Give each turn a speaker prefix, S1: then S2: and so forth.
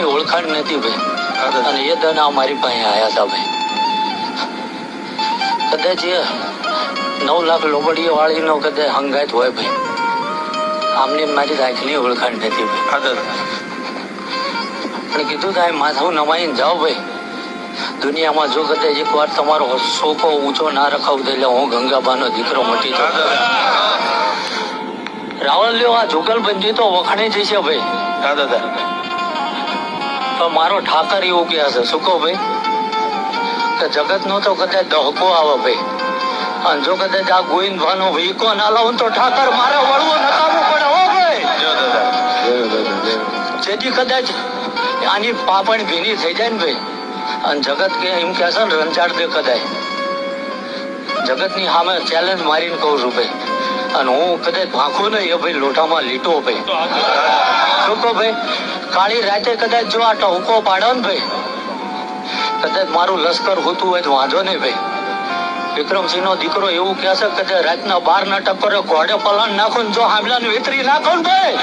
S1: કોઈની ઓળખાણ નથી ભાઈ. અને એ દના અમારી પાસે આવ્યા હતા ભાઈ. કદાચ એ નવ લાખ લોબડીઓ વાળીનો કદાચ હંગાત હોય ભાઈ. આમની મારી આંખની ઓળખાણ નથી ભાઈ. પણ કીધું થાય માથું નમાઈને જાઓ ભાઈ. દુનિયામાં જો કદાચ એક વાર તમારો શોકો ઊંચો ના રખાવ એટલે હું ગંગાબાનો દીકરો મટી જાઉં. રાવણ લ્યો આ જુગલબંધી તો વખણી જશે ભાઈ.
S2: દાદા
S1: દાદા મારો ઠાકર એવું કહે છે શું કહો ભાઈ કે જગત નો તો કદાચ દહકો આવે ભાઈ. અને જો કદાચ આ ગોવિંદભાનો વીકો ના લાવું તો ઠાકર મારે વળવું નકામું પડે હો ભાઈ. જેથી કદાચ આની પાપણ ભીની થઈ જાય ને ભાઈ. અને જગત કે એમ કે છે ને રંજાડ દે કદાચ. જગતની સામે ચેલેન્જ મારીને કહું છું ભાઈ. અને હું કદાચ ભાંખું નહીં એ ભાઈ લોટામાં લીટો ભાઈ. શું કહો ભાઈ કાળી રાતે કદાચ જો આ ટહુકો પાડો ને ભાઈ, કદાચ મારું લશ્કર હોતું હોય તો વાંધો નહીં ભાઈ. વિક્રમસિંહ નો દીકરો એવું કહેશે કે રાતના બાર ના ટક્કરે ઘોડે પલણ નાખો ને જો હામલા વેતરી નાખો ને ભાઈ.